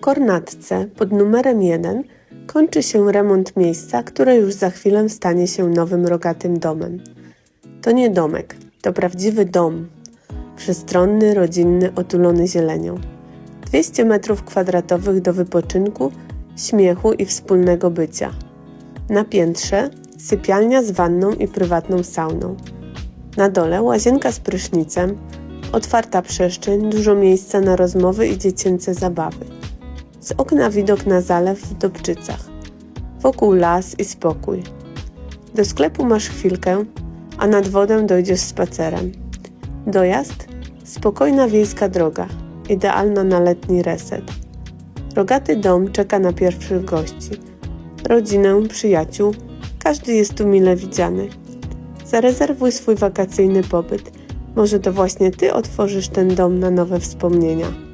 Kornatce pod numerem 1 kończy się remont miejsca, które już za chwilę stanie się nowym rogatym domem. To nie domek, to prawdziwy dom. Przestronny, rodzinny, otulony zielenią. 200 metrów kwadratowych do wypoczynku, śmiechu i wspólnego bycia. Na piętrze sypialnia z wanną i prywatną sauną. Na dole łazienka z prysznicem, otwarta przestrzeń, dużo miejsca na rozmowy i dziecięce zabawy. Z okna widok na zalew w Dobczycach. Wokół las i spokój. Do sklepu masz chwilkę, a nad wodę dojdziesz spacerem. Dojazd? Spokojna wiejska droga, idealna na letni reset. Rogaty dom czeka na pierwszych gości. Rodzinę, przyjaciół, każdy jest tu mile widziany. Zarezerwuj swój wakacyjny pobyt. Może to właśnie ty otworzysz ten dom na nowe wspomnienia.